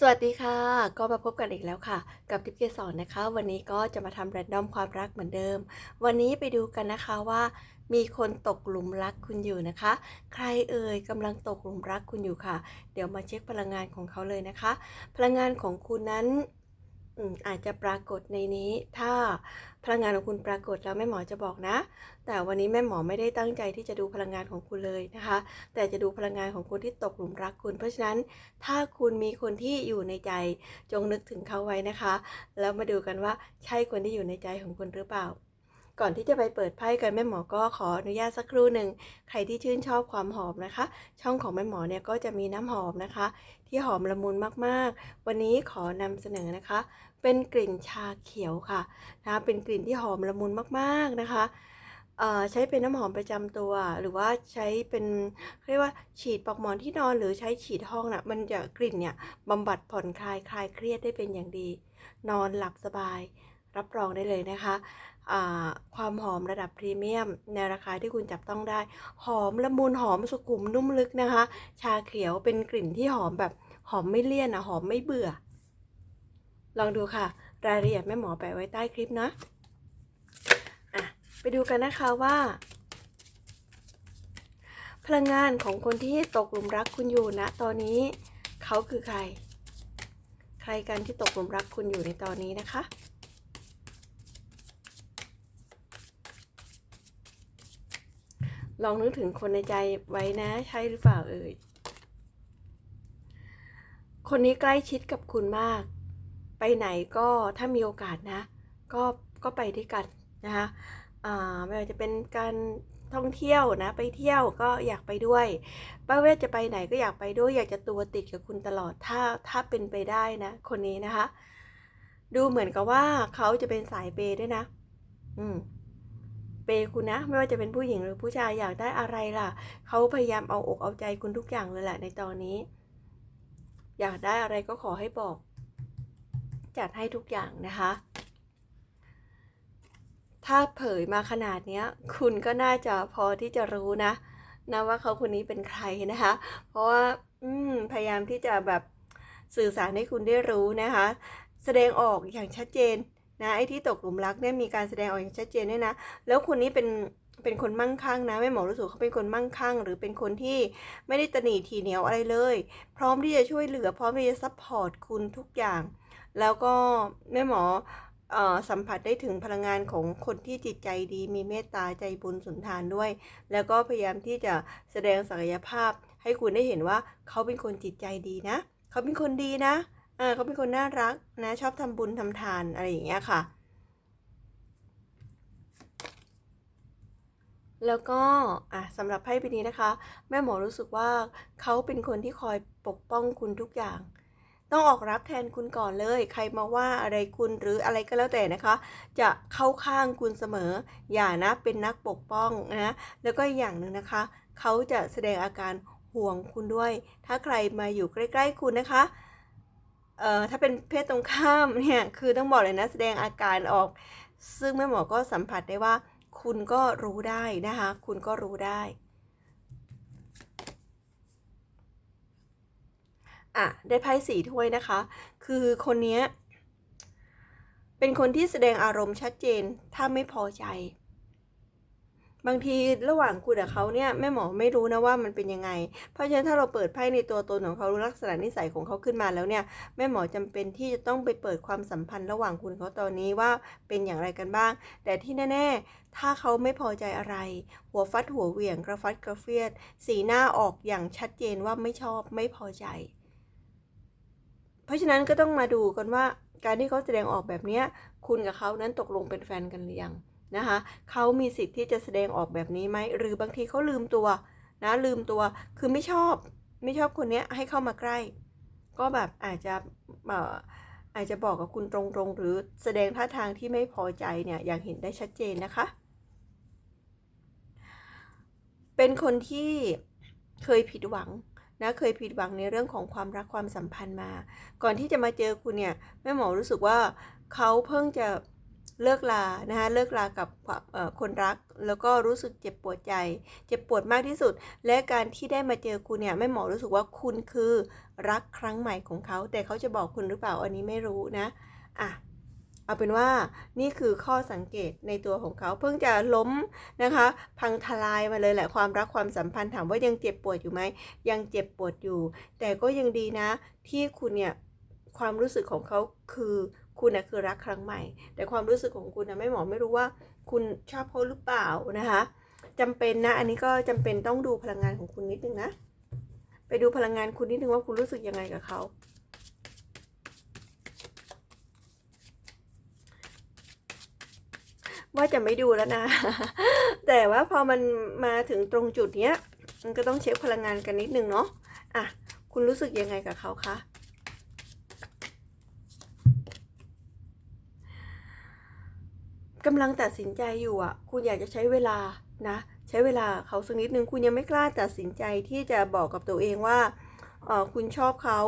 สวัสดีค่ะ ก็มาพบกันอีกแล้วค่ะ กับทิพย์เกสอนนะคะ วันนี้ก็จะมาทำแรนดอมความรักเหมือนเดิม วันนี้ไปดูกันนะคะว่า มีคนตกหลุมรักคุณอยู่นะคะ ใครเอ่ยกำลังตกหลุมรักคุณอยู่ค่ะ เดี๋ยวมาเช็คพลังงานของเขาเลยนะคะ พลังงานของคุณนั้นอาจจะปรากฏในนี้ถ้า พลังงานของคุณปรากฏแล้วแม่หมอจะบอกนะ แต่วันนี้แม่หมอไม่ได้ตั้งใจที่จะดูพลังงานของคุณเลยนะคะ แต่จะดูพลังงานของคนที่ตกหลุมรักคุณ เพราะฉะนั้นถ้าคุณมีคนที่อยู่ในใจจงนึกถึงเขาไว้นะคะ แล้วมาดูกันว่าใช่คนที่อยู่ในใจของคุณหรือเปล่าก่อนที่จะไปเปิดไพ่กันแม่หมอก็ขออนุญาตสักครู่หนึ่งใครที่ชื่นชอบความหอมนะคะ ช่องของแม่หมอเนี่ยก็จะมีน้ำหอมนะคะ ที่หอมละมุนมากๆ วันนี้ขอนำเสนอนะคะ เป็นกลิ่นชาเขียวค่ะนะคะเป็นกลิ่นที่หอมละมุนมากๆนะคะเอ่อใช้เป็นน้ำหอมประจำตัว หรือว่าใช้เป็นเรียกว่าฉีดปลอกหมอนที่นอนหรือใช้ฉีดห้องน่ะมันจะกลิ่นเนี่ยบำบัดผ่อนคลายคลายเครียดได้เป็นอย่างดี นอนหลับสบาย รับรองได้เลยนะคะอ่าความหอมระดับพรีเมียม ในราคาที่คุณจับต้องได้ หอมละมุนหอมสุขุมนุ่มลึกนะคะ ชาเขียวเป็นกลิ่นที่หอมแบบหอมไม่เลี่ยนอะหอมไม่เบื่อ ลองดูค่ะ รายละเอียดแม่หมอแปะไว้ใต้คลิปนะอะไปดูกันนะคะว่า พลังงานของคนที่ตกหลุมรักคุณอยู่นะตอนนี้ เขาคือใคร ใครกันที่ตกหลุมรักคุณอยู่ในตอนนี้นะคะลองนึกถึงคนในใจไว้นะใช่หรือเปล่าเอ่ย คนนี้ใกล้ชิดกับคุณมาก ไปไหนก็ถ้ามีโอกาสนะ ก็ก็ไปด้วยกันนะคะไม่ว่าจะเป็นการท่องเที่ยวนะ ไปเที่ยวก็อยากไปด้วยป้าเวทจะไปไหนก็อยากไปด้วย อยากจะตัวติดกับคุณตลอดถ้าถ้าเป็นไปได้นะ คนนี้นะคะ ดูเหมือนกับว่าเขาจะเป็นสายเปย์ด้วยนะ อืมเปย์คุณนะ ไม่ว่าจะเป็นผู้หญิงหรือผู้ชายอยากได้อะไรล่ะ เขาพยายามเอาอกเอาใจคุณทุกอย่างเลยแหละในตอนนี้ อยากได้อะไรก็ขอให้บอก จัดให้ทุกอย่างนะคะ ถ้าเผยมาขนาดนี้คุณก็น่าจะพอที่จะรู้นะนะว่าเขาคนนี้เป็นใครนะคะ เพราะว่าพยายามที่จะแบบสื่อสารให้คุณได้รู้นะคะ แสดงออกอย่างชัดเจนนะไอ้ที่ตกหลุมรักเนี่ยมีการแสดงออกอย่างชัดเจนด้วยนะ แล้วคนนี้เป็นเป็นคนมั่งคั่งนะแม่หมอรู้สึกเขาเป็นคนมั่งคั่ง หรือเป็นคนที่ไม่ได้ตะหนีทีเหนียวอะไรเลย พร้อมที่จะช่วยเหลือ พร้อมที่จะซัพพอร์ตคุณทุกอย่าง แล้วก็แม่หมออสัมผัสได้ถึงพลังงานของคนที่จิตใจดี มีเมตตาใจบุญสุนทานด้วย แล้วก็พยายามที่จะแสดงศักยภาพ ให้คุณได้เห็นว่าเขาเป็นคนจิตใจดีนะ เขาเป็นคนดีนะเออเขาเป็นคนน่ารักนะ ชอบทำบุญทำทานอะไรอย่างเงี้ยค่ะ แล้วก็สำหรับไพ่ใบนี้นะคะ แม่หมอรู้สึกว่าเขาเป็นคนที่คอยปกป้องคุณทุกอย่าง ต้องออกรับแทนคุณก่อนเลย ใครมาว่าอะไรคุณหรืออะไรก็แล้วแต่นะคะ จะเข้าข้างคุณเสมอ อย่านะเป็นนักปกป้องนะแล้วก็อย่างหนึ่งนะคะ เขาจะแสดงอาการห่วงคุณด้วย ถ้าใครมาอยู่ใกล้ ๆ คุณนะคะเอ่อถ้าเป็นเพศตรงข้ามเนี่ยคือต้องบอกเลยนะแสดงอาการออก ซึ่งแม่หมอก็สัมผัสได้ว่า คุณก็รู้ได้นะคะ คุณก็รู้ได้ อะได้ไพ่สีถ้วยนะคะ คือคนนี้เป็นคนที่แสดงอารมณ์ชัดเจนถ้าไม่พอใจ บางทีระหว่างคุณกับเขาเนี่ยแม่หมอไม่รู้นะว่ามันเป็นยังไง เพราะฉะนั้นถ้าเราเปิดไพ่ในตัวตนของเขารู้ลักษณะนิสัยของเขาขึ้นมาแล้วเนี่ย แม่หมอจำเป็นที่จะต้องไปเปิดความสัมพันธ์ระหว่างคุณเขาตอนนี้ว่าเป็นอย่างไรกันบ้าง แต่ที่แน่ ๆ ถ้าเขาไม่พอใจอะไร หัวฟัดหัวเหวี่ยงกระฟัดกระเฟียด สีหน้าออกอย่างชัดเจนว่าไม่ชอบไม่พอใจ เพราะฉะนั้นก็ต้องมาดูกันว่าการที่เขาแสดงออกแบบนี้คุณกับเขานั้นตกลงเป็นแฟนกันหรือยังนะคะเขามีสิทธิ์ที่จะแสดงออกแบบนี้ไหมหรือบางทีเขาลืมตัวนะลืมตัวคือไม่ชอบไม่ชอบคนนี้ให้เข้ามาใกล้ ก็แบบอาจจะอาจจะบอกกับคุณตรงๆ หรือแสดงท่าทางที่ไม่พอใจเนี่ยอย่างเห็นได้ชัดเจนนะคะ เป็นคนที่เคยผิดหวัง นะเคยผิดหวังในเรื่องของความรักความสัมพันธ์มา ก่อนที่จะมาเจอคุณเนี่ยแม่หมอรู้สึกว่าเขาเพิ่งจะเลิกลานะคะเลิกลากับคนรัก แล้วก็รู้สึกเจ็บปวดใจ เจ็บปวดมากที่สุด และการที่ได้มาเจอคุณเนี่ยแม่หมอรู้สึกว่าคุณคือรักครั้งใหม่ของเขา แต่เขาจะบอกคุณหรือเปล่าอันนี้ไม่รู้นะอะ เอาเป็นว่านี่คือข้อสังเกตในตัวของเขา เพิ่งจะล้มนะคะ พังทลายมาเลยแหละความรักความสัมพันธ์ถามว่ายังเจ็บปวดอยู่ไหมยังเจ็บปวดอยู่ แต่ก็ยังดีนะ ที่คุณเนี่ยความรู้สึกของเขาคือคุณนะคือรักครั้งใหม่ แต่ความรู้สึกของคุณนะไม่หมอไม่รู้ว่า คุณชอบเขาหรือเปล่านะคะจำเป็นนะ อันนี้ก็จำเป็นต้องดูพลังงานของคุณนิดนึงนะ ไปดูพลังงานคุณนิดนึงว่าคุณรู้สึกยังไงกับเขา ว่าจะไม่ดูแล้วนะ แต่ว่าพอมันมาถึงตรงจุดเนี้ย มันก็ต้องเช็คพลังงานกันนิดนึงเนาะอะคุณรู้สึกยังไงกับเขาคะกำลังตัดสินใจอยู่อะ คุณอยากจะใช้เวลานะ ใช้เวลาเขาสักนิดนึง คุณยังไม่กล้าตัดสินใจที่จะบอกกับตัวเองว่าเออคุณชอบเขา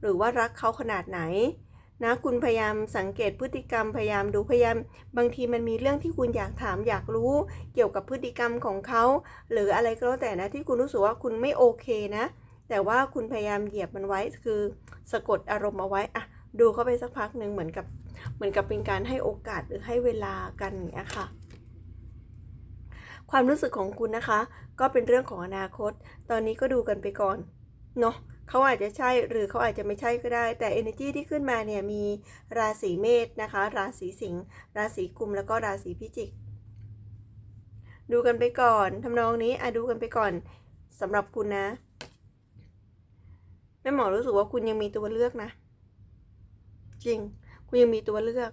หรือว่ารักเขาขนาดไหน นะคุณพยายามสังเกตพฤติกรรมพยายามดูพยายาม บางทีมันมีเรื่องที่คุณอยากถามอยากรู้เกี่ยวกับพฤติกรรมของเขาหรืออะไรก็แล้วแต่นะที่คุณรู้สึกว่าคุณไม่โอเคนะ แต่ว่าคุณพยายามเหยียบมันไว้คือสะกดอารมณ์เอาไว้อะดูเข้าไปสักพักหนึ่งเหมือนกับเหมือนกับเป็นการให้โอกาสหรือให้เวลากันอย่างเงี้ยค่ะความรู้สึกของคุณนะคะ ก็เป็นเรื่องของอนาคต ตอนนี้ก็ดูกันไปก่อนเนาะ เขาอาจจะใช่หรือเขาอาจจะไม่ใช่ก็ได้ แต่ energy ที่ขึ้นมาเนี่ยมีราศีเมษนะคะ ราศีสิงห์ราศีกุมแล้วก็ราศีพิจิก ดูกันไปก่อนทำนองนี้อะดูกันไปก่อนสำหรับคุณนะแม่หมอรู้สึกว่าคุณยังมีตัวเลือกนะ จริง คุณยังมีตัวเลือก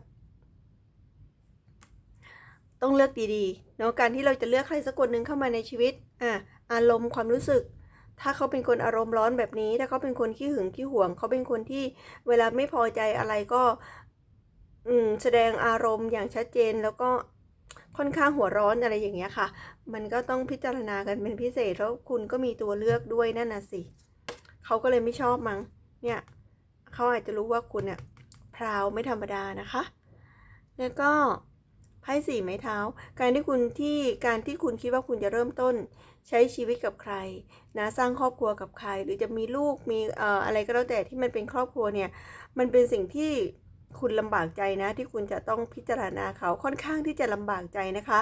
ต้องเลือกดีๆเนาะการที่เราจะเลือกใครสักคนหนึ่งเข้ามาในชีวิตอะอารมณ์ความรู้สึก ถ้าเขาเป็นคนอารมณ์ร้อนแบบนี้ ถ้าเขาเป็นคนขี้หึงขี้หวง เขาเป็นคนที่เวลาไม่พอใจอะไรก็อืแสดงอารมณ์อย่างชัดเจนแล้วก็ค่อนข้างหัวร้อนอะไรอย่างเงี้ยค่ะ มันก็ต้องพิจารณากันเป็นพิเศษแล้วคุณก็มีตัวเลือกด้วยนั่นน่ะสิเขาก็เลยไม่ชอบมั้งเนี่ยเขาอาจจะรู้ว่าคุณเนี่ยพราวไม่ธรรมดานะคะ แล้วก็ ไพ่สี่ไม้เท้า การที่คุณที่การที่คุณคิดว่าคุณจะเริ่มต้น ใช้ชีวิตกับใครนะสร้างครอบครัวกับใคร หรือจะมีลูกมีเอ่ออะไรก็แล้วแต่ที่มันเป็นครอบครัวเนี่ยมันเป็นสิ่งที่คุณลำบากใจนะ ที่คุณจะต้องพิจารณาเขาค่อนข้างที่จะลำบากใจนะคะ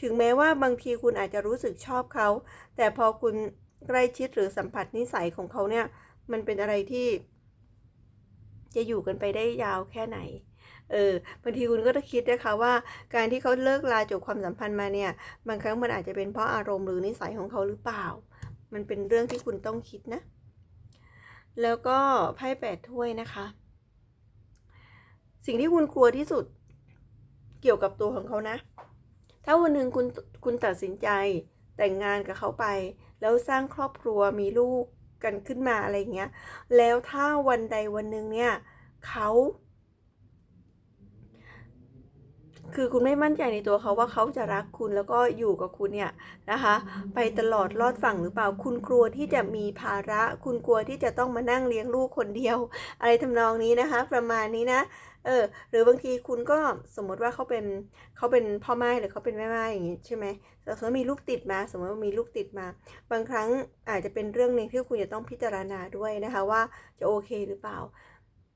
ถึงแม้ว่าบางทีคุณอาจจะรู้สึกชอบเขา แต่พอคุณใกล้ชิดหรือสัมผัสนิสัยของเขาเนี่ยมันเป็นอะไรที่ จะอยู่กันไปได้ยาวแค่ไหน เออบางทีคุณก็ต้องคิดนะคะว่า การที่เขาเลิกลาจบความสัมพันธ์มาเนี่ย บางครั้งมันอาจจะเป็นเพราะอารมณ์หรือนิสัยของเขาหรือเปล่า มันเป็นเรื่องที่คุณต้องคิดนะ แล้วก็ไพ่แปดถ้วยนะคะ สิ่งที่คุณกลัวที่สุดเกี่ยวกับตัวของเขานะ ถ้าวันหนึ่งคุณคุณตัดสินใจแต่งงานกับเขาไป แล้วสร้างครอบครัวมีลูก กันขึ้นมาอะไรเงี้ย แล้วถ้าวันใดวันหนึ่งเนี่ยเขาคือคุณไม่มั่นใจในตัวเขาว่าเขาจะรักคุณแล้วก็อยู่กับคุณเนี่ยนะคะ ไปตลอดรอดฝั่งหรือเปล่า คุณกลัวที่จะมีภาระ คุณกลัวที่จะต้องมานั่งเลี้ยงลูกคนเดียว อะไรทำนองนี้นะคะ ประมาณนี้นะ เออ หรือบางทีคุณก็สมมติว่าเขาเป็นเขาเป็นพ่อไม้หรือเขาเป็นแม่ไม้อย่างงี้ใช่ไหมแต่สมมติมีลูกติดมา สมมติว่ามีลูกติดมา บางครั้งอาจจะเป็นเรื่องหนึ่งที่คุณจะต้องพิจารณาด้วยนะคะว่าจะโอเคหรือเปล่า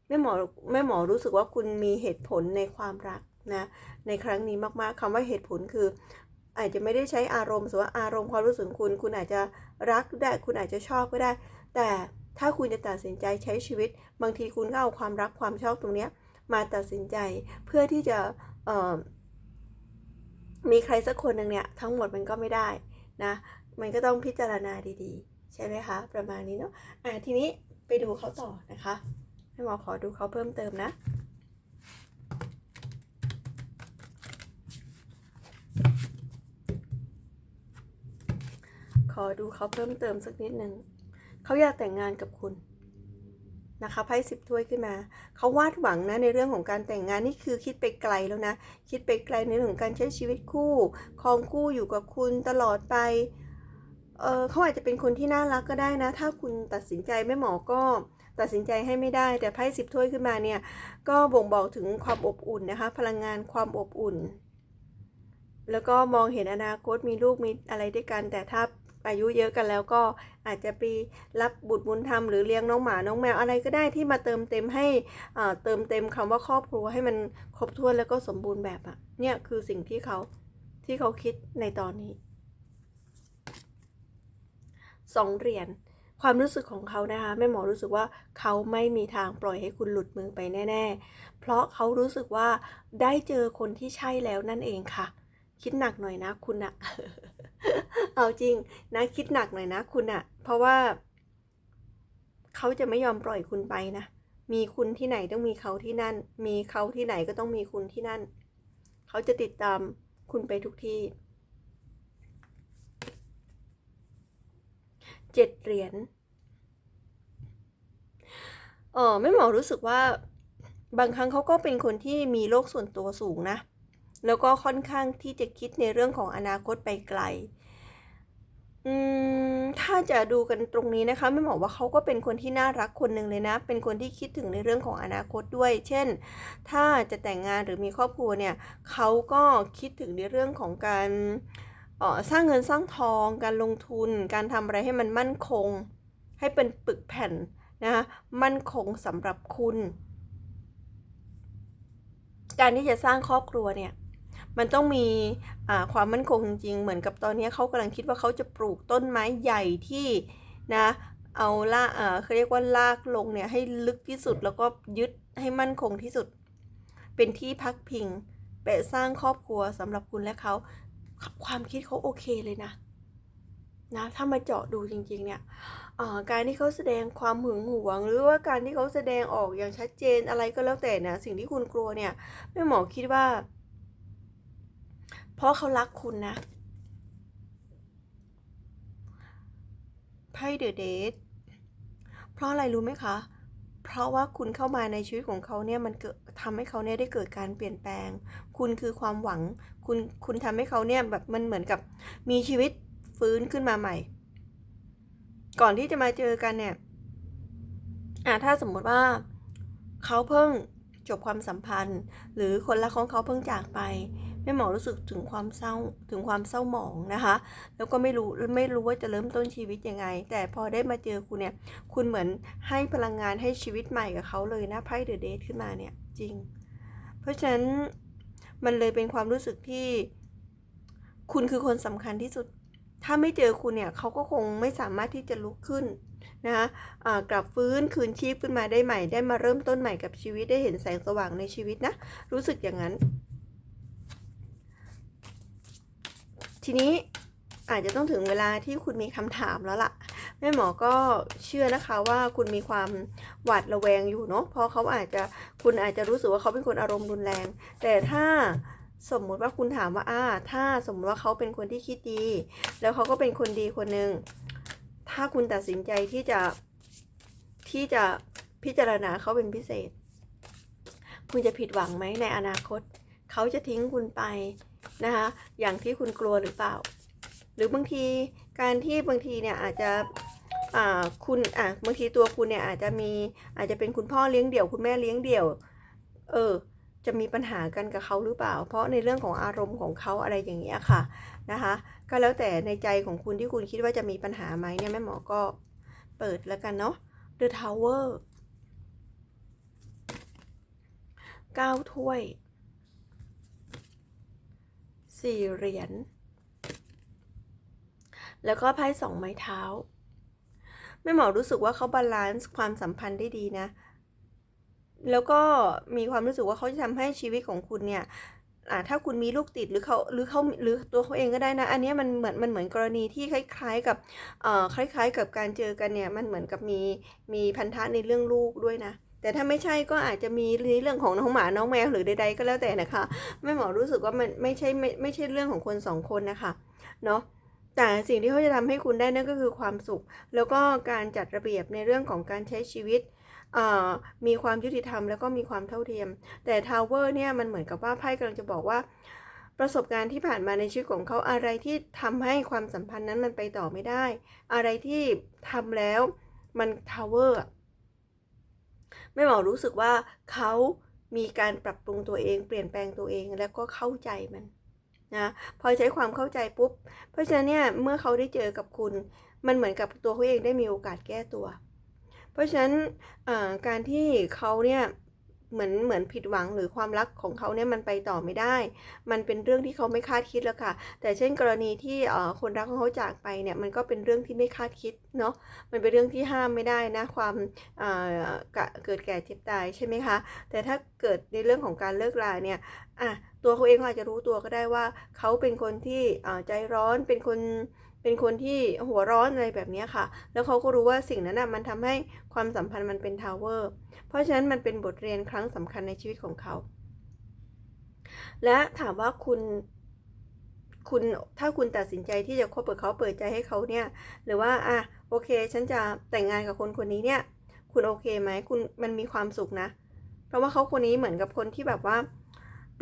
แม่หมอแม่หมอรู้สึกว่าคุณมีเหตุผลในความรักนะในครั้งนี้มากๆคำว่าเหตุผลคือ อาจจะไม่ได้ใช้อารมณ์สมมติว่าอารมณ์ความรู้สึกคุณ คุณอาจจะรักได้ คุณอาจจะชอบก็ได้ แต่ถ้าคุณจะตัดสินใจใช้ชีวิต บางทีคุณก็เอาความรักความชอบตรงเนี้ย มาตัดสินใจเพื่อที่จะมีใครสักคนหนึ่งเนี่ยทั้งหมดมันก็ไม่ได้นะมันก็ต้องพิจารณาดีๆ ใช่ไหมคะ ประมาณนี้เนาะอะทีนี้ไปดูเขาต่อนะคะให้หมอขอดูเขาเพิ่มเติมนะขอดูเขาเพิ่มเติมสักนิดหนึ่ง เขาอยากแต่งงานกับคุณ นะคะไพ่สิบถ้วยขึ้นมา เขาวาดหวังนะในเรื่องของการแต่งงานนี่คือคิดไปไกลแล้วนะ คิดไปไกลในเรื่องของการใช้ชีวิตคู่ครองคู่อยู่กับคุณตลอดไปเออเขาอาจจะเป็นคนที่น่ารักก็ได้นะ ถ้าคุณตัดสินใจไม่หมอก็ตัดสินใจให้ไม่ได้ แต่ไพ่สิบถ้วยขึ้นมาเนี่ย ก็บ่งบอกถึงความอบอุ่นนะคะ พลังงานความอบอุ่น แล้วก็มองเห็นอนาคตมีลูกมีอะไรด้วยกันแต่ถ้า อายุเยอะกันแล้วก็อาจจะไปรับบุตรบุญธรรมหรือเลี้ยงน้องหมาน้องแมวอะไรก็ได้ที่มาเติมเต็มให้เติมเต็มคำว่าครอบครัวให้มันครบถ้วนแล้วก็สมบูรณ์แบบอะเนี่ยคือสิ่งที่เขาที่เขาคิดในตอนนี้สองเหรียญความรู้สึกของเขานะคะแม่หมอรู้สึกว่าเขาไม่มีทางปล่อยให้คุณหลุดมือไปแน่ ๆ เพราะเขารู้สึกว่าได้เจอคนที่ใช่แล้วนั่นเองค่ะ คิดหนักหน่อยนะคุณอะ เอาจริงนะคิดหนักหน่อยนะคุณอะเพราะว่า เขาจะไม่ยอมปล่อยคุณไปนะ มีคุณที่ไหนต้องมีเขาที่นั่น มีเขาที่ไหนก็ต้องมีคุณที่นั่น เขาจะติดตามคุณไปทุกที่เจ็ดเหรียญเออไม่หมอรู้สึกว่า บางครั้งเขาก็เป็นคนที่มีโลกส่วนตัวสูงนะ แล้วก็ค่อนข้างที่จะคิดในเรื่องของอนาคตไปไกลอืมถ้าจะดูกันตรงนี้นะคะไม่บอกว่าเขาก็เป็นคนที่น่ารักคนหนึ่งเลยนะ เป็นคนที่คิดถึงในเรื่องของอนาคตด้วย เช่น ถ้าจะแต่งงานหรือมีครอบครัวเนี่ยเขาก็คิดถึงในเรื่องของการออสร้างเงินสร้างทอง การลงทุน การทำอะไรให้มันมั่นคง ให้เป็นปึกแผ่นนะคะมั่นคงสำหรับคุณ การที่จะสร้างครอบครัวเนี่ย มันต้องมีความมั่นคงจริง เหมือนกับตอนนี้เขากำลังคิดว่าเขาจะปลูกต้นไม้ใหญ่ที่นะเอาล่าเออเขาเรียกว่าลากลงเนี่ยให้ลึกที่สุดแล้วก็ยึดให้มั่นคงที่สุด เป็นที่พักพิงไปสร้างครอบครัวสำหรับคุณและเขาความคิดเขาโอเคเลยนะนะถ้ามาเจาะดูจริงๆเนี่ยการที่เขาแสดงความหึงหวง หรือว่าการที่เขาแสดงออกอย่างชัดเจนอะไรก็แล้วแต่นะสิ่งที่คุณกลัวเนี่ยแม่หมอคิดว่า ราะเขารักคุณนะไพ่เดอะเดทเพราะอะไรรู้ไหมคะ เพราะว่าคุณเข้ามาในชีวิตของเขาเนี่ยมันเกิดทำให้เขาเนี่ยได้เกิดการเปลี่ยนแปลง คุณคือความหวัง คุณคุณทำให้เขาเนี่ยแบบมันเหมือนกับมีชีวิตฟื้นขึ้นมาใหม่ ก่อนที่จะมาเจอกันเนี่ยอ่าถ้าสมมติว่าเขาเพิ่งจบความสัมพันธ์ หรือคนรักของเขาเพิ่งจากไป แม่หมอรู้สึกถึงความเศร้าถึงความเศร้าหมองนะคะ แล้วก็ไม่รู้ไม่รู้ว่าจะเริ่มต้นชีวิตยังไง แต่พอได้มาเจอคุณเนี่ย คุณเหมือนให้พลังงานให้ชีวิตใหม่กับเขาเลยนะไพ่เดอะเดทขึ้นมาเนี่ยจริง เพราะฉะนั้นมันเลยเป็นความรู้สึกที่ คุณคือคนสำคัญที่สุด ถ้าไม่เจอคุณเนี่ยเขาก็คงไม่สามารถที่จะลุกขึ้นนะคะกลับฟื้นคืนชีพขึ้นมาได้ใหม่ ได้มาเริ่มต้นใหม่กับชีวิตได้เห็นแสงสว่างในชีวิตนะ รู้สึกอย่างนั้น ทีนี้อาจจะต้องถึงเวลาที่คุณมีคำถามแล้วล่ะ แม่หมอก็เชื่อนะคะว่าคุณมีความหวาดระแวงอยู่เนาะเพราะเขาอาจจะคุณอาจจะรู้สึกว่าเขาเป็นคนอารมณ์รุนแรง แต่ถ้าสมมุติว่าคุณถามว่าอ่าถ้าสมมติว่าเขาเป็นคนที่คิดดี แล้วเขาก็เป็นคนดีคนหนึ่งถ้าคุณตัดสินใจที่จะที่จะพิจารณาเขาเป็นพิเศษ คุณจะผิดหวังไหมในอนาคต เขาจะทิ้งคุณไป นะคะ อย่างที่คุณกลัวหรือเปล่า หรือบางทีการที่บางทีเนี่ยอาจจะคุณอะบางทีตัวคุณเนี่ยอาจจะมีอาจจะเป็นคุณพ่อเลี้ยงเดี่ยว คุณแม่เลี้ยงเดี่ยว เออ จะมีปัญหากันกับเขาหรือเปล่า เพราะในเรื่องของอารมณ์ของเขาอะไรอย่างเงี้ยค่ะนะคะ ก็แล้วแต่ในใจของคุณที่คุณคิดว่าจะมีปัญหาไหมเนี่ยแม่หมอก็เปิดแล้วกันเนาะ The Tower เก้าถ้วย สี่เหรียญ แล้วก็ไพ่สองไม้เท้า แม่หมอรู้สึกว่าเขาบาลานซ์ความสัมพันธ์ได้ดีนะ แล้วก็มีความรู้สึกว่าเขาจะทำให้ชีวิตของคุณเนี่ยถ้าคุณมีลูกติดหรือเขาหรือเขาหรือตัวเขาเองก็ได้นะ อันนี้มันเหมือนมันเหมือนกรณีที่คล้าย ๆ กับคล้าย ๆ กับการเจอกันเนี่ย มันเหมือนกับมีมีพันธะในเรื่องลูกด้วยนะ แต่ถ้าไม่ใช่ก็อาจจะมีในเรื่องของน้องหมาน้องแมวหรือใด ๆ ก็แล้วแต่นะคะแม่หมอรู้สึกว่ามันไม่ใช่ไม่ไม่ใช่เรื่องของคนสองคนนะคะเนาะแต่สิ่งที่เขาจะทำให้คุณได้นั่นก็คือความสุข แล้วก็การจัดระเบียบในเรื่องของการใช้ชีวิตมีความยุติธรรมแล้วก็มีความเท่าเทียม แต่ทาวเวอร์เนี่ยมันเหมือนกับว่าไพ่กำลังจะบอกว่า ประสบการณ์ที่ผ่านมาในชีวิตของเขาอะไรที่ทำให้ความสัมพันธ์นั้นมันไปต่อไม่ได้ อะไรที่ทำแล้วมันทาวเวอร์ ไม่หมอรู้สึกว่าเขามีการปรับปรุงตัวเอง เปลี่ยนแปลงตัวเองแล้วก็เข้าใจมันนะพอใช้ความเข้าใจปุ๊บ เพราะฉะนั้นเนี่ยเมื่อเขาได้เจอกับคุณ มันเหมือนกับตัวเขาเองได้มีโอกาสแก้ตัว เพราะฉะนั้นการที่เขาเนี่ย เหมือนเหมือนผิดหวังหรือความรักของเขาเนี่ยมันไปต่อไม่ได้ มันเป็นเรื่องที่เขาไม่คาดคิดแล้วค่ะ แต่เช่นกรณีที่คนรักของเขาจากไปเนี่ยมันก็เป็นเรื่องที่ไม่คาดคิดเนาะ มันเป็นเรื่องที่ห้ามไม่ได้นะความเกะเกิดแก่เจ็บตายใช่ไหมคะ แต่ถ้าเกิดในเรื่องของการเลิกลาเนี่ยอะตัวเขาเองอาจจะรู้ตัวก็ได้ว่าเขาเป็นคนที่ใจร้อนเป็นคน เป็นคนที่หัวร้อนอะไรแบบนี้ค่ะ แล้วเขาก็รู้ว่าสิ่งนั้นนะมันทำให้ความสัมพันธ์มันเป็นทาวเวอร์ เพราะฉะนั้นมันเป็นบทเรียนครั้งสำคัญในชีวิตของเขา และถามว่าคุณคุณถ้าคุณตัดสินใจที่จะคบกับเขาเปิดใจให้เขาเนี่ย หรือว่าอะโอเค ฉันจะแต่งงานกับคนคนนี้เนี่ย คุณโอเคไหมคุณมันมีความสุขนะ เพราะว่าเขาคนนี้เหมือนกับคนที่แบบว่า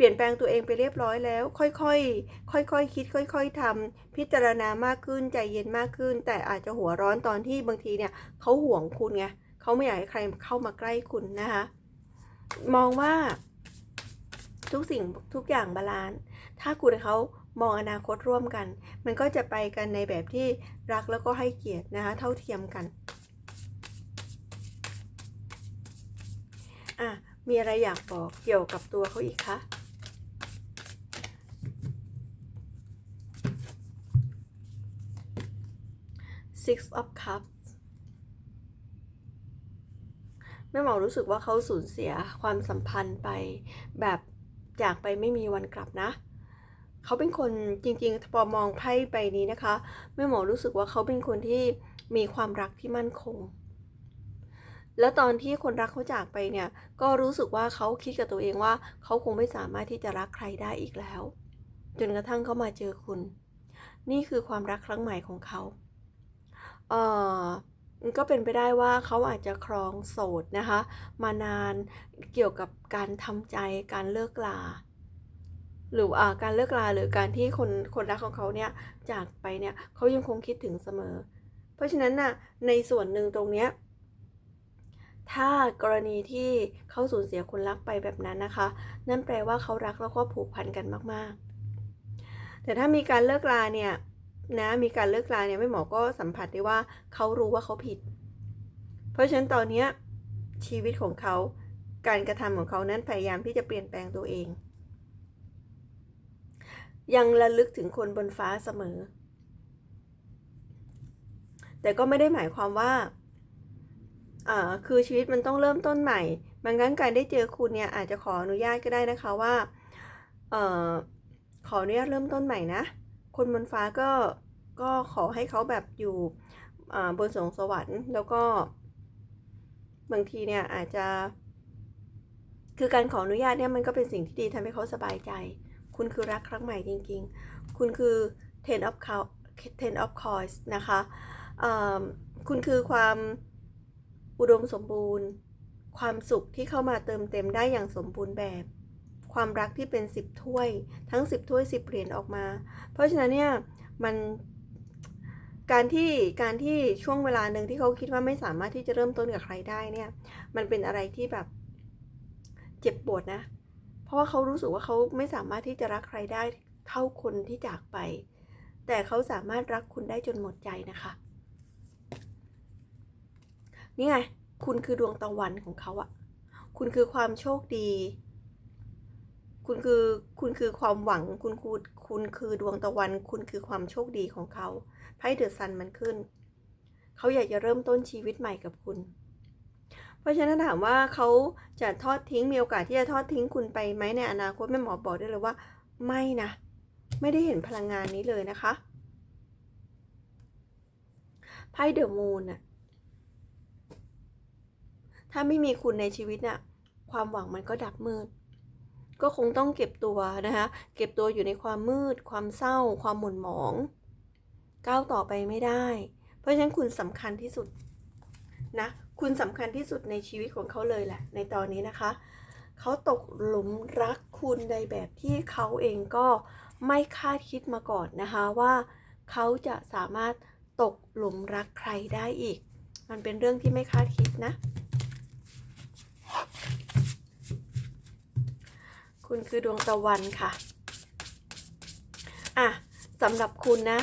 ลี่ยนแปลงตัวเองไปเรียบร้อยแล้ว ค่อยๆ ค่อยๆ คิด ค่อย ๆทำพิจารณามากขึ้นใจเย็นมากขึ้น แต่อาจจะหัวร้อนตอนที่บางทีเนี่ยเขาห่วงคุณไงเขาไม่อยากให้ใครเข้ามาใกล้คุณนะคะ มองว่า ทุกสิ่งทุกอย่างบาลานซ์ถ้าคุณเขามองอนาคตร่วมกัน มันก็จะไปกันในแบบที่รักแล้วก็ให้เกียรตินะคะ เท่าเทียมกันอะมีอะไรอยากบอกเกี่ยวกับตัวเขาอีกคะ Six of Cups แม่หมอรู้สึกว่าเขาสูญเสียความสัมพันธ์ไปแบบจากไปไม่มีวันกลับนะ เขาเป็นคนจริงๆพอมองไพ่ใบนี้นะคะแม่หมอรู้สึกว่าเขาเป็นคนที่มีความรักที่มั่นคง แล้วตอนที่คนรักเขาจากไปเนี่ย ก็รู้สึกว่าเขาคิดกับตัวเองว่า เขาคงไม่สามารถที่จะรักใครได้อีกแล้ว จนกระทั่งเขามาเจอคุณ นี่คือความรักครั้งใหม่ของเขา เอ่อก็เป็นไปได้ว่าเขาอาจจะครองโสดนะคะ มานานเกี่ยวกับการทำใจการเลิกลา หรืออาการเลิกลาหรือการที่คนคนรักของเขาเนี่ยจากไปเนี่ยเขายังคงคิดถึงเสมอ เพราะฉะนั้นน่ะในส่วนหนึ่งตรงเนี้ยถ้ากรณีที่เขาสูญเสียคนรักไปแบบนั้นนะคะ นั่นแปลว่าเขารักแล้วก็ผูกพันกันมาก ๆ แต่ถ้ามีการเลิกลาเนี่ย นะมีการเลิกลาเนี่ยแม่หมอก็สัมผัสได้ว่าเขารู้ว่าเขาผิด เพราะฉะนั้นตอนนี้ชีวิตของเขาการกระทำของเขานั้นพยายามที่จะเปลี่ยนแปลงตัวเอง ยังระลึกถึงคนบนฟ้าเสมอ แต่ก็ไม่ได้หมายความว่าอ่าคือชีวิตมันต้องเริ่มต้นใหม่บางครั้งการได้เจอคุณเนี่ยอาจจะขออนุญาตก็ได้นะคะว่าเอ่อขออนุญาตเริ่มต้นใหม่นะ คนบนฟ้าก็ ก็ขอให้เขาแบบอยู่บนสวงสวรรค์แล้วก็ บางทีเนี่ยอาจจะ คือการขออนุญาตเนี่ยมันก็เป็นสิ่งที่ดีทำให้เขาสบายใจ คุณคือรักครั้งใหม่จริง ๆ คุณคือ ten of co ten of coins นะคะคุณคือความอุดมสมบูรณ์ ความสุขที่เข้ามาเติมเต็มได้อย่างสมบูรณ์แบบ ความรักที่เป็นสิบถ้วย ทั้งสิบถ้วยสิบเหรียญออกมา เพราะฉะนั้นเนี่ยมัน การที่การที่ช่วงเวลาหนึ่งที่เขาคิดว่าไม่สามารถที่จะเริ่มต้นกับใครได้เนี่ย มันเป็นอะไรที่แบบเจ็บปวดนะ เพราะว่าเขารู้สึกว่าเขาไม่สามารถที่จะรักใครได้เท่าคนที่จากไป แต่เขาสามารถรักคุณได้จนหมดใจนะคะ นี่ไง คุณคือดวงตะวันของเขาอะคุณคือความโชคดี คุณคือคุณคือความหวัง คุณคือคุณคือดวงตะวัน คุณคือความโชคดีของเขา ไพ่เดอะซันมันขึ้น เขาอยากจะเริ่มต้นชีวิตใหม่กับคุณ เพราะฉะนั้นถามว่าเขาจะทอดทิ้งมีโอกาสที่จะทอดทิ้งคุณไปไหมในอนาคตแม่หมอบอกได้เลยว่า ไม่นะ ไม่ได้เห็นพลังงานนี้เลยนะคะไพ่เดอะมูนอะถ้าไม่มีคุณในชีวิตน่ะความหวังมันก็ดับมืด ก็คงต้องเก็บตัวนะคะ เก็บตัวอยู่ในความมืด ความเศร้า ความหม่นหมอง ก้าวต่อไปไม่ได้ เพราะฉะนั้นคุณสำคัญที่สุดนะ คุณสำคัญที่สุดในชีวิตของเขาเลยแหละ ในตอนนี้นะคะ เขาตกหลุมรักคุณในแบบที่เขาเองก็ไม่คาดคิดมาก่อนนะคะว่าเขาจะสามารถตกหลุมรักใครได้อีก มันเป็นเรื่องที่ไม่คาดคิดนะ คุณคือดวงตะวันค่ะ อะสำหรับคุณนะ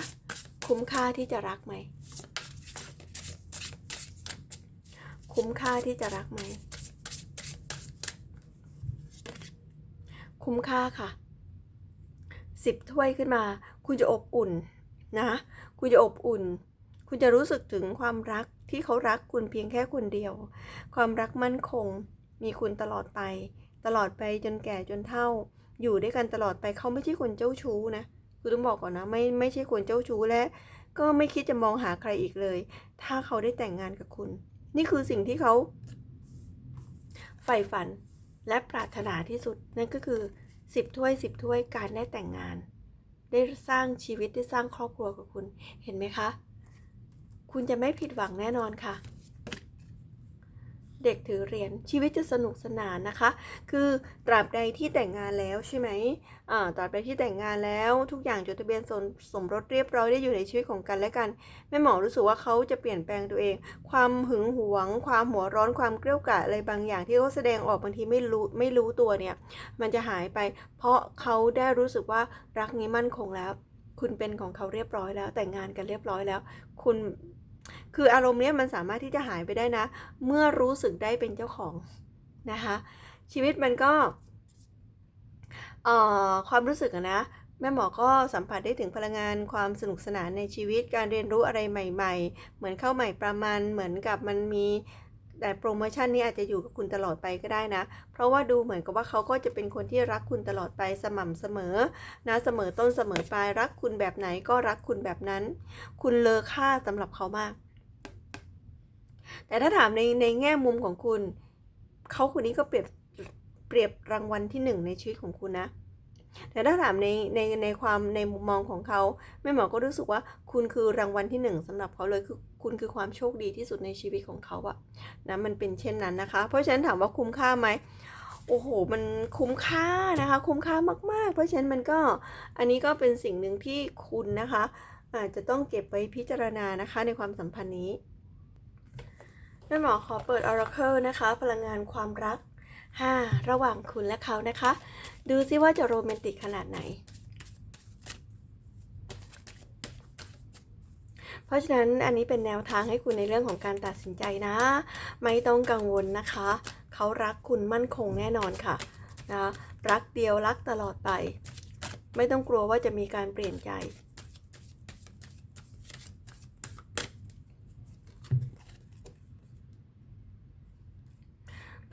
คุ้มค่าที่จะรักไหม คุ้มค่าที่จะรักไหม คุ้มค่าค่ะสิบถ้วยขึ้นมา คุณจะอบอุ่นนะ คุณจะอบอุ่น คุณจะรู้สึกถึงความรักที่เขารักคุณเพียงแค่คนเดียว ความรักมั่นคง มีคุณตลอดไป ตลอดไปจนแก่จนเฒ่า อยู่ด้วยกันตลอดไปเขาไม่ใช่คนเจ้าชู้นะ คือต้องบอกก่อนนะไม่ไม่ใช่คนเจ้าชู้และก็ไม่คิดจะมองหาใครอีกเลย ถ้าเขาได้แต่งงานกับคุณ นี่คือสิ่งที่เขาใฝ่ฝันและปรารถนาที่สุด นั่นก็คือสิบถ้วยสิบถ้วยการได้แต่งงาน ได้สร้างชีวิตได้สร้างครอบครัวกับคุณ เห็นไหมคะ คุณจะไม่ผิดหวังแน่นอนค่ะ เด็กถือเหรียญชีวิตจะสนุกสนานนะคะ คือตราบใดที่แต่งงานแล้วใช่ไหมอ่าตราบใดที่แต่งงานแล้วทุกอย่างจดทะเบียนสมสมรสเรียบร้อยได้อยู่ในชีวิตของกันและกันแม่หมอรู้สึกว่าเขาจะเปลี่ยนแปลงตัวเอง ความหึงหวง ความหัวร้อนความเกลี้ยวกล่อมอะไรบางอย่างที่เขาแสดงออกบางทีไม่รู้ไม่รู้ตัวเนี่ย มันจะหายไป เพราะเขาได้รู้สึกว่ารักนี้มั่นคงแล้ว คุณเป็นของเขาเรียบร้อยแล้ว แต่งงานกันเรียบร้อยแล้ว คุณ คืออารมณ์เนี้ยมันสามารถที่จะหายไปได้นะ เมื่อรู้สึกได้เป็นเจ้าของนะคะ ชีวิตมันก็เอ่อความรู้สึกนะ แม่หมอก็สัมผัสได้ถึงพลังงานความสนุกสนานในชีวิตการเรียนรู้อะไรใหม่ ๆ เหมือนเข้าใหม่ประมาณเหมือนกับมันมีแต่โปรโมชั่นนี้อาจจะอยู่กับคุณตลอดไปก็ได้นะ เพราะว่าดูเหมือนกับว่าเขาก็จะเป็นคนที่รักคุณตลอดไปสม่ำเสมอ นะเสมอต้นเสมอปลายรักคุณแบบไหนก็รักคุณแบบนั้น คุณเลอค่าสำหรับเขามาก แต่ถ้าถามในในแง่มุมของคุณ เขาคนนี้ก็เปรียบเปรียบรางวัลที่หนึ่งในชีวิตของคุณนะ แต่ถ้าถามในในในความในมุมมองของเขาแม่หมอก็รู้สึกว่าคุณคือรางวัลที่หนึ่งสำหรับเขาเลยคือคุณคือความโชคดีที่สุดในชีวิตของเขาอะนะมันเป็นเช่นนั้นนะคะ เพราะฉะนั้นถามว่าคุ้มค่าไหมโอ้โห มันคุ้มค่านะคะ คุ้มค่ามาก ๆ เพราะฉะนั้นมันก็อันนี้ก็เป็นสิ่งหนึ่งที่คุณนะคะอาจจะต้องเก็บไว้พิจารณานะคะในความสัมพันธ์นี้ แม่หมอขอเปิด Oracle นะคะ พลังงานความรัก 5 ระหว่างคุณและเขานะคะ ดูซิว่าจะโรแมนติกขนาดไหน เพราะฉะนั้นอันนี้เป็นแนวทางให้คุณในเรื่องของการตัดสินใจนะ ไม่ต้องกังวลนะคะ เขารักคุณมั่นคงแน่นอนค่ะนะรักเดียวรักตลอดไป ไม่ต้องกลัวว่าจะมีการเปลี่ยนใจ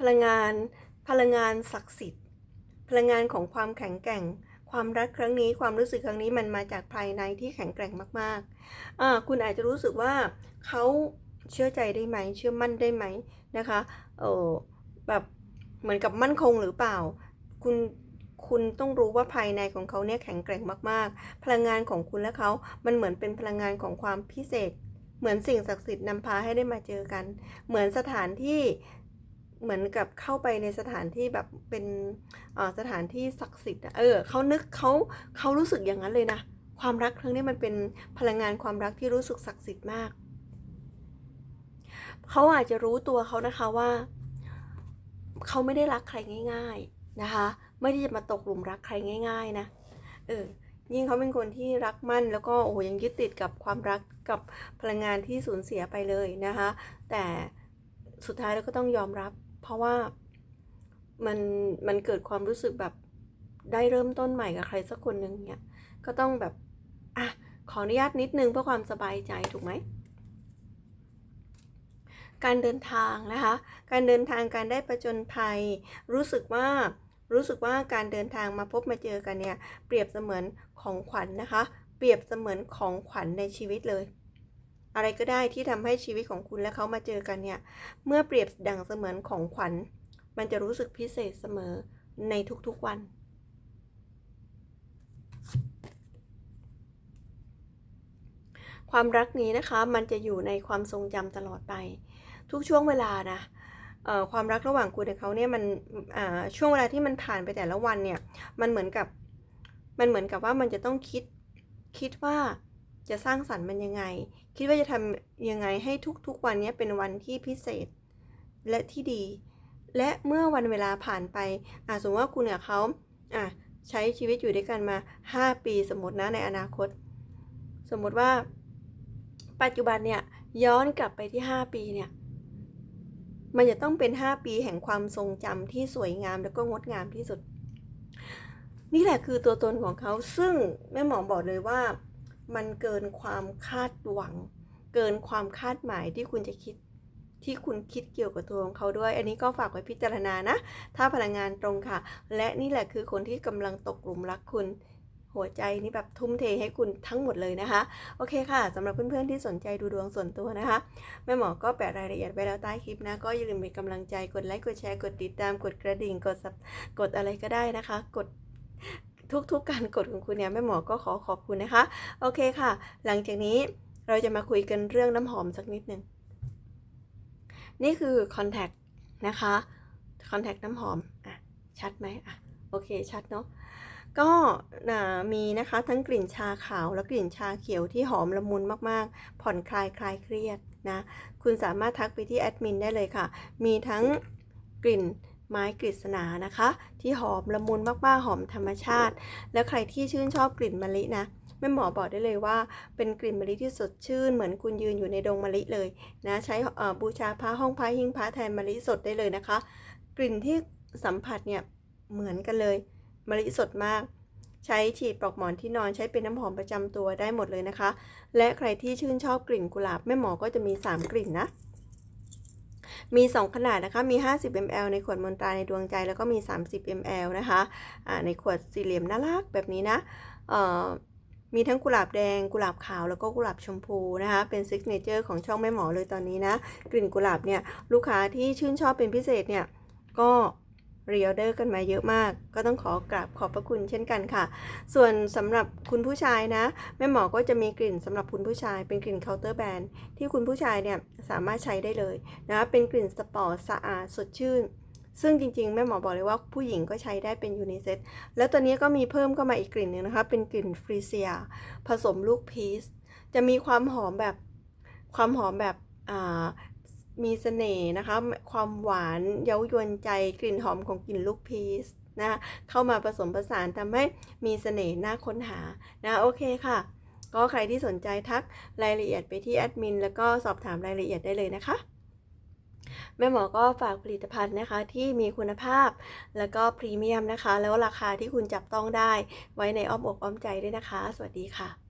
ลังงาน พลังงานศักดิ์สิทธิ์ พลังงานของความแข็งแกร่ง ความรักครั้งนี้ ความรู้สึกครั้งนี้มันมาจากภายในที่แข็งแกร่งมากๆคุณอาจจะรู้สึกว่าเขาเชื่อใจได้ไหม เชื่อมั่นได้ไหมนะคะเออแบบเหมือนกับมั่นคงหรือเปล่า คุณคุณต้องรู้ว่าภายในของเขาเนี่ยแข็งแกร่งมากๆ พลังงานของคุณและเขา มันเหมือนเป็นพลังงานของความพิเศษ เหมือนสิ่งศักดิ์สิทธิ์นำพาให้ได้มาเจอกัน เหมือนสถานที่ เหมือนกับเข้าไปในสถานที่แบบเป็นสถานที่ศักดิ์สิทธิ์เออเขานึกเขาเขารู้สึกอย่างนั้นเลยนะ ความรักครั้งนี้มันเป็นพลังงานความรักที่รู้สึกศักดิ์สิทธิ์มากเขาอาจจะรู้ตัวเขานะคะว่าเขาไม่ได้รักใครง่าย ๆนะคะ ไม่ได้จะมาตกหลุมรักใครง่าย ๆ นะเออยิ่งเขาเป็นคนที่รักมั่น แล้วก็โอ้โหยังยึดติดกับความรักกับพลังงานที่สูญเสียไปเลยนะคะ แต่สุดท้ายเราก็ต้องยอมรับ เพราะว่ามันมันเกิดความรู้สึกแบบได้เริ่มต้นใหม่กับใครสักคนหนึ่งเนี่ยก็ต้องแบบอะขออนุญาตนิดนึงเพื่อความสบายใจถูกไหมการเดินทางนะคะ การเดินทางการได้ประจนภัย รู้สึกว่ารู้สึกว่าการเดินทางมาพบมาเจอกันเนี่ย เปรียบเสมือนของขวัญนนะคะ เปรียบเสมือนของขวัญในชีวิตเลย อะไรก็ได้ที่ทำให้ชีวิตของคุณและเขามาเจอกันเนี่ย เมื่อเปรียบดังเสมือนของขวัญ มันจะรู้สึกพิเศษเสมอในทุกๆวันความรักนี้นะคะมันจะอยู่ในความทรงจำตลอดไป ทุกช่วงเวลานะความรักระหว่างคุณกับเขาเนี่ยมันช่วงเวลาที่มันผ่านไปแต่ละวันเนี่ยมันเหมือนกับมันเหมือนกับว่ามันจะต้องคิดคิดว่าจะสร้างสรรค์มันยังไง คิดว่าจะทำยังไงให้ทุกๆวันนี้เป็นวันที่พิเศษและที่ดี และเมื่อวันเวลาผ่านไปอ่าสมมติว่าคุณกับเขาอะใช้ชีวิตอยู่ด้วยกันมา 5 ปีสมมตินะในอนาคต สมมติว่า ปัจจุบันเนี่ยย้อนกลับไปที่ 5 ปีเนี่ยมันจะต้องเป็น 5 ปีแห่งความทรงจำที่สวยงามแล้วก็งดงามที่สุด นี่แหละคือตัวตนของเขาซึ่งแม่หมอบอกเลยว่า มันเกินความคาดหวัง เกินความคาดหมายที่คุณจะคิดที่คุณคิดเกี่ยวกับตัวของเขาด้วย อันนี้ก็ฝากไว้พิจารณานะ ถ้าพลังงานตรงค่ะ และนี่แหละคือคนที่กำลังตกหลุมรักคุณ หัวใจนี่แบบทุ่มเทให้คุณทั้งหมดเลยนะคะ โอเคค่ะสำหรับเพื่อนๆที่สนใจดูดวงส่วนตัวนะคะ แม่หมอก็แปะรายละเอียดไว้แล้วใต้คลิปนะ ก็อย่าลืมเป็นกำลังใจกดไลค์กดแชร์กดติดตามกดกระดิ่งกดกดอะไรก็ได้นะคะ กด ทุกๆการกดของคุณเนี่ยแม่หมอก็ขอขอบคุณนะคะ โอเคค่ะ หลังจากนี้เราจะมาคุยกันเรื่องน้ำหอมสักนิดหนึ่งนี่คือ Contact นะคะ Contact น้ำหอมอะชัดไหมอะโอเคชัดเนาะก็นะมีนะคะทั้งกลิ่นชาขาวและกลิ่นชาเขียวที่หอมละมุนมากๆ ผ่อนคลายคลายเครียดนะ คุณสามารถทักไปที่แอดมินได้เลยค่ะ มีทั้งกลิ่น ไม้กฤษณานะคะ ที่หอมละมุนมากๆหอมธรรมชาติ แล้วใครที่ชื่นชอบกลิ่นมะลินะแม่หมอบอกได้เลยว่า เป็นกลิ่นมะลิที่สดชื่น เหมือนคุณยืนอยู่ในดงมะลิเลยนะใช้บูชาพระห้องพระหิ้งพระแทนมะลิสดได้เลยนะคะ กลิ่นที่สัมผัสเนี่ยเหมือนกันเลยมะลิสดมาก ใช้ฉีดปลอกหมอนที่นอนใช้เป็นน้ำหอมประจำตัวได้หมดเลยนะคะ และใครที่ชื่นชอบกลิ่นกุหลาบแม่หมอก็จะมี 3 กลิ่นนะ มี 2 ขนาดนะคะ มี 50 ml ในขวดมนตราในดวงใจแล้วก็มี 30 ml นะคะะในขวดสี่เหลี่ยมน่ารักแบบนี้นะมีทั้งกุหลาบแดงกุหลาบขาวแล้วก็กุหลาบชมพูนะคะเป็นซิกเนเจอร์ของช่องแม่หมอเลยตอนนี้นะ กลิ่นกุหลาบเนี่ยลูกค้าที่ชื่นชอบเป็นพิเศษเนี่ยก็ รีออเดอร์กันมาเยอะมาก ก็ต้องขอกราบขอบพระคุณเช่นกันค่ะ ส่วนสำหรับคุณผู้ชายนะแม่หมอก็จะมีกลิ่นสำหรับคุณผู้ชาย เป็นกลิ่นเคาน์เตอร์แบนด์ที่คุณผู้ชายเนี่ยสามารถใช้ได้เลยนะเป็นกลิ่นสปอร์ตสะอาดสดชื่น ซึ่งจริงๆ แม่หมอบอกเลยว่าผู้หญิงก็ใช้ได้เป็นยูนิเซ็ตแล้วตัวนี้ก็มีเพิ่มเข้ามาอีกกลิ่นหนึ่งนะคะ เป็นกลิ่นฟรีเซีย ผสมลูกพีชจะมีความหอมแบบความหอมแบบ มีเสน่ห์นะคะ ความหวานเย้ายวนใจกลิ่นหอมของกลิ่นลูกพีชนะเข้ามาผสมผสานทำให้มีเสน่ห์น่าค้นหานะโอเคค่ะ ก็ใครที่สนใจทักรายละเอียดไปที่แอดมินแล้วก็สอบถามรายละเอียดได้เลยนะคะ แม่หมอก็ฝากผลิตภัณฑ์นะคะที่มีคุณภาพแล้วก็พรีเมียมนะคะ แล้วราคาที่คุณจับต้องได้ไว้ในอ้อมอกอ้อมใจด้วยนะคะ สวัสดีค่ะ